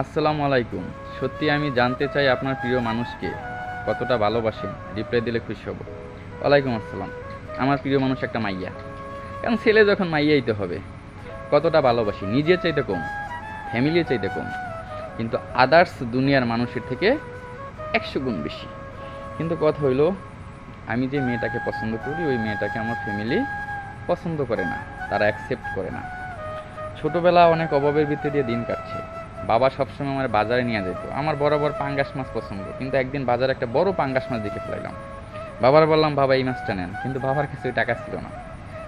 আসসালামু আলাইকুম। সত্যি আমি জানতে চাই আপনার প্রিয় মানুষকে কতটা ভালোবাসেন? রিপ্লাই দিলে খুশি হব। ওয়ালাইকুম আসসালাম। আমার প্রিয় মানুষ একটা মাইয়া। কারণ ছেলে যখন মাইয়াই তো হবে, কতটা ভালোবাসি? নিজের চাইতে কম ফ্যামিলির চাইতে কম। কিন্তু আদার্স দুনিয়ার মানুষের থেকে একশো গুণ বেশি। কিন্তু কথা হইল, আমি যে মেয়েটাকে পছন্দ করি, ওই মেয়েটাকে আমার ফ্যামিলি পছন্দ করে না। তারা অ্যাকসেপ্ট করে না। ছোটোবেলা অনেক অভাবের ভিতরে দিয়ে দিন কাটছে। বাবা সবসময় আমার বাজারে নিয়ে যেত। আমার বরাবর পাঙ্গাস মাছ পছন্দ, কিন্তু একদিন বাজারে একটা বড় পাঙ্গাস মাছ দেখে ফেলাইলাম। বাবার বললাম, বাবা, এই মাছটা নেন। কিন্তু বাবার কাছে ওই টাকা ছিল না।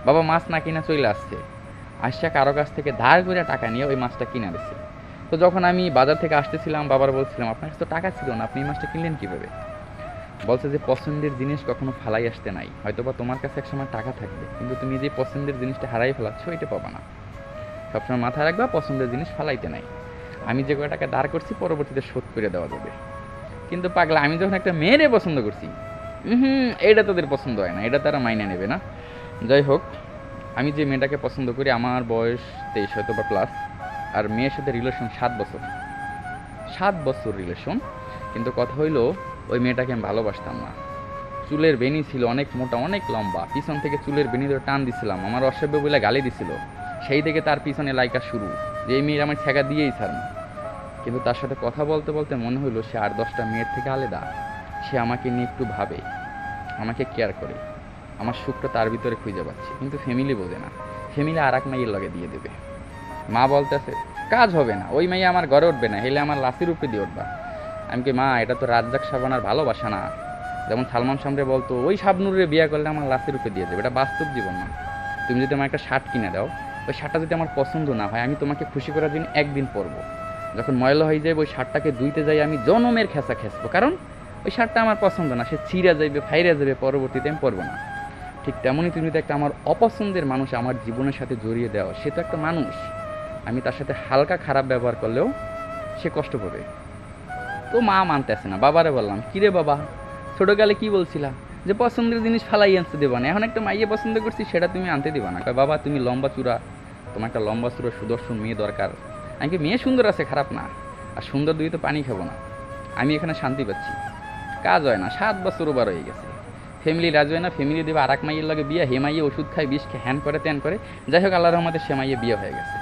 বাবা মাছ না কিনা চলে আসছে। আসছে কারও কাছ থেকে ধার করে টাকা নিয়ে ওই মাছটা কিনে দিচ্ছে তো যখন আমি বাজার থেকে আসতেছিলাম, বাবার বলছিলাম, আপনার কাছে তো টাকা ছিল না, আপনি এই মাছটা কিনলেন কীভাবে? বলছে যে, পছন্দের জিনিস কখনো ফালাই আসতে নাই। হয়তো বা তোমার কাছে একসময় টাকা থাকবে, কিন্তু তুমি যে পছন্দের জিনিসটা হারাই ফেলাচ্ছ এটা পাবা না। সবসময় মাথায় রাখবা, পছন্দের জিনিস ফালাইতে নাই। আমি যে কয় টাকা দাঁড় করছি, পরবর্তীতে শোধ করে দেওয়া যাবে। কিন্তু পাগলা, আমি যখন একটা মেয়েরে পছন্দ করছি হুম এটা তাদের পছন্দ হয় না, এটা তারা মাইনে নেবে না। যাই হোক, আমি যে মেয়েটাকে পছন্দ করি, আমার বয়স তেইশ হয়তো বা প্লাস আর মেয়ের সাথে রিলেশন সাত বছর। সাত বছর রিলেশন কিন্তু কথা হইল, ওই মেয়েটাকে আমি ভালোবাসতাম না। চুলের বেনি ছিল অনেক মোটা, অনেক লম্বা, পিছন থেকে চুলের বেনি ধরে টান দিছিলাম, আমার অসভ্য বলে গালি দিছিল। সেই থেকে তার পিছনে লাইকা শুরু। যে এই মেয়ের আমার ছেঁকা দিয়েই ছাড় কিন্তু তার সাথে কথা বলতে বলতে মনে হলো সে আর দশটা মেয়ের থেকে আলাদা। সে আমাকে নিয়ে একটু ভাবে, আমাকে কেয়ার করে। আমার সুখটা তার ভিতরে খুঁজে পাচ্ছে, কিন্তু ফ্যামিলি বোঝে না। ফ্যামিলি আর এক মাইয়ের লগে দিয়ে দেবে। মা বলতেছে, কাজ হবে না, ওই মাইয়া আমার ঘরে উঠবে না, হেলে আমার লাসির উপরে দিয়ে উঠবা। আমি কি মা, এটা তো রাজ্জাক সাবানার ভালোবাসা না। যেমন সালমান সামরে বলতো, ওই শাবনুরে বিয়ে করলে আমার লাসের উপরে দিয়ে দেবে। এটা বাস্তব জীবন না। তুমি যদি আমার একটা শার্ট কিনে দাও ওই শার্টটা যদি আমার পছন্দ না হয়, আমি তোমাকে খুশি করার জন্য একদিন পরবো। যখন ময়লা হয়ে যাবে ওই শার্টটাকে ধুইতে যাই, আমি জনমের খেসা খেসবো কারণ ওই শার্টটা আমার পছন্দ না, সে ছিঁড়া যাইবে ফাইরা যাবে পরবর্তীতে আমি পরবো না। ঠিক তেমনই তুমি যদি একটা আমার অপছন্দের মানুষ, আমার জীবনের সাথে জড়িয়ে দেওয়া। সে তো একটা মানুষ। আমি তার সাথে হালকা খারাপ ব্যবহার করলেও সে কষ্ট পাবে। তো মা মানতে মানতেছে না। বাবারে বললাম, কিরে বাবা, ছোটোকালে কি বলছিলা? যে পছন্দের জিনিস ফালাই আনতে দেবা না। এখন একটা মাইয়ে পছন্দ করছি, সেটা তুমি আনতে দিবা না। বাবা, তুমি লম্বা চূড়া তোমার একটা লম্বা চূড়া সুদর্শন মেয়ে দরকার। আমি কি মেয়ে সুন্দর আছে? খারাপ না। আর সুন্দর দুই তো পানি খাব না। আমি এখানে শান্তি পাচ্ছি। কাজ হয় না। সাত বছর ওবার হয়ে গেছে। ফ্যামিলি রাজ হয় না। ফ্যামিলি দেবে এক মাইয়ের লগে বিয়ে। হেমাইয়ে ওষুধ খায়, বিষ খেয়ে, হ্যান করে, ত্যান করে। যাই হোক আল্লাহ রহমতে সে মাইয়ে বিয়ে হয়ে গেছে।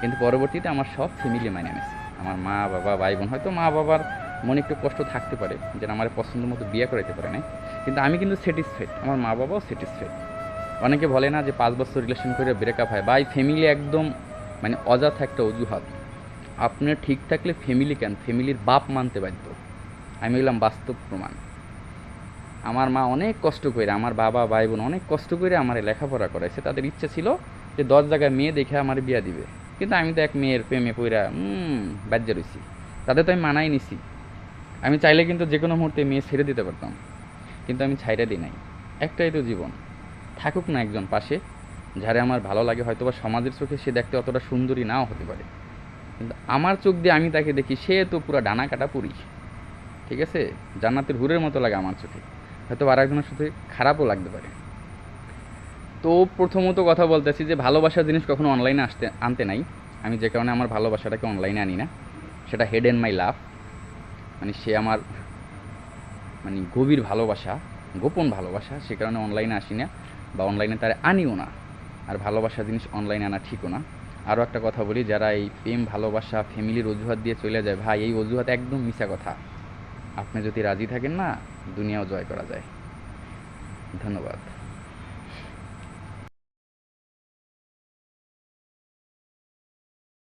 কিন্তু পরবর্তীতে আমার সব ফ্যামিলি মানে নিয়েছে আমার মা, বাবা, ভাই, বোন। হয়তো মা, বাবার মনে একটু কষ্ট থাকতে পারে। যেন আমার পছন্দ মতো বিয়ে করাইতে পারে না কিন্তু আমি কিন্তু স্যাটিসফাইড আমার মা, বাবাও স্যাটিসফাইড অনেকে বলে না যে পাঁচ বছর রিলেশন করে ব্রেকআপ হয়। ভাই ফ্যামিলি একদম মানে অযথা একটা অজুহাত। আপনি ঠিক থাকলে ফ্যামিলি কেন? ফ্যামিলির বাপ মানতে বাধ্য। আমি এলাম বাস্তব প্রমাণ। আমার মা অনেক কষ্ট করে, আমার বাবা ভাই বোন অনেক কষ্ট করে আমার লেখাপড়া করাইছে। তাদের ইচ্ছা ছিল যে দশ জায়গায় মেয়ে দেখে আমার বিয়া দিবে। কিন্তু আমি তো এক মেয়ের প্রেমে পইরা বাজ্যা রইছি। তাদের তো আমি মানাই নিছি। আমি চাইলে কিন্তু যে কোনো মুহূর্তে মেয়ে ছেড়ে দিতে পারতাম। কিন্তু আমি ছাইড়া দিই নাই। একটাই তো জীবন। থাকুক না একজন পাশে, যারে আমার ভালো লাগে হয়তো বা সমাজের চোখে সে দেখতে অতটা সুন্দরী নাও হতে পারে। কিন্তু আমার চোখ দিয়ে আমি তাকে দেখি, সে তো পুরো ডানা কাটা পুরি ঠিক আছে? জান্নাতের হুরের মতো লাগে আমার চোখে। হয়তো আর একজনের সাথে খারাপও লাগতে পারে। তো প্রথমত কথা বলতেছি যে, ভালোবাসার জিনিস কখনো অনলাইনে আসতে, আনতে নাই। আমি যে কারণে আমার ভালোবাসাটাকে অনলাইনে আনি না। সেটা হেড অ্যান্ড মাই লাভ মানে সে আমার মানে গভীর ভালোবাসা, গোপন ভালোবাসা, সে কারণে অনলাইনে আসি না। বা অনলাইনে তারা আনিও না। আর ভালোবাসা জিনিস অনলাইনে আনা ঠিকও না। আরও একটা কথা বলি, যারা এই প্রেম, ভালোবাসা ফ্যামিলির অজুহাত দিয়ে চলে যায়, ভাই, এই অজুহাত একদম মিশা কথা। আপনি যদি রাজি থাকেন না, দুনিয়াও জয় করা যায়। ধন্যবাদ।